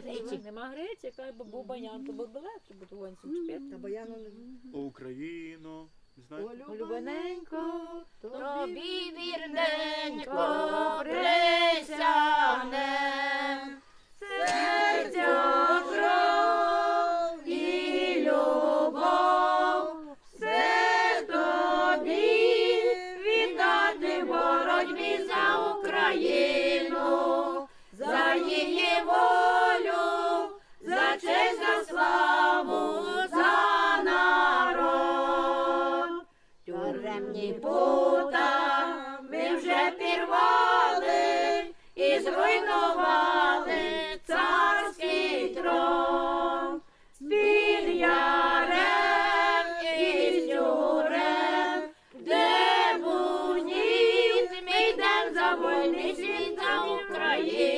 гриці. Нема гречі, яка би був баян, то був би легше, бо то гонцем чпити. Та баяну не Україно. Не знаєте? Улюблененько, Тобі вірненько Тюремні пута ми вже пірвали і зруйнували царський трон. З-під ярем і з тюрем, де був ніс, ми йдем за вольний світ, за Україну.